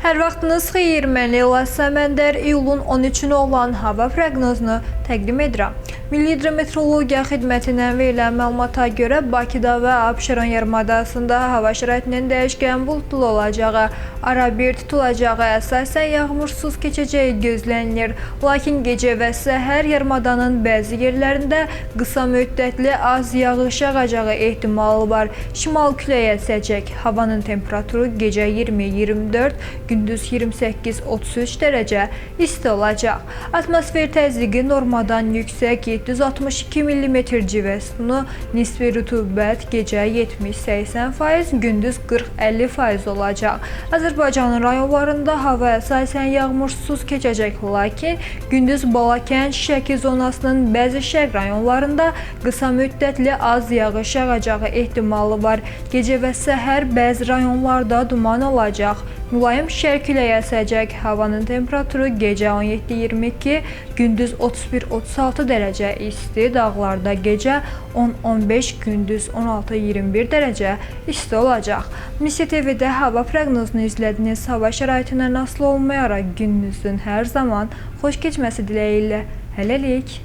Hər vaxtınız xeyir, mən Leyla Səməndər iyulun 13-ünə olan hava proqnozunu təqdim edirəm. Milli Hidrometeorologiya Xidmətindən verilən məlumata görə Bakıda və Abşeron yarımadasında hava şəraitinin dəyişkən buludlu olacağı, arabir tutulacağı, əsasən yağmursuz keçəcəyi gözlənilir. Lakin gecə və səhər yarımadanın bəzi yerlərində qısa müddətli az yağış yağacağı ehtimalı var. Şimal küləyi əsəcək. Havanın temperaturu gecə 20-24, gündüz 28-33 dərəcə isti olacaq. Atmosfer təzyiqi normadan yüksək 762 mm civə sütunu, nisbi rütubət gecə 70-80%, gündüz 40-50% olacaq. Azərbaycanın rayonlarında hava əsasən yağmursuz keçəcək, lakin gündüz Balakən, Şəki zonasının bəzi şərq rayonlarında qısa müddətli az yağış yağacağı ehtimalı var. Gecə və səhər bəzi rayonlarda duman olacaq. Mülayim şərq küləyi əsəcək. Havanın temperaturu gecə 17-22, gündüz 31-36 dərəcə isti, dağlarda gecə 10-15, gündüz 16-21 dərəcə isti olacaq. Misiya TV-də hava proqnozunu izlədiniz. Hava şəraitindən asılı olmayaraq gününüzün hər zaman xoş keçməsi diləyi ilə. Hələlik.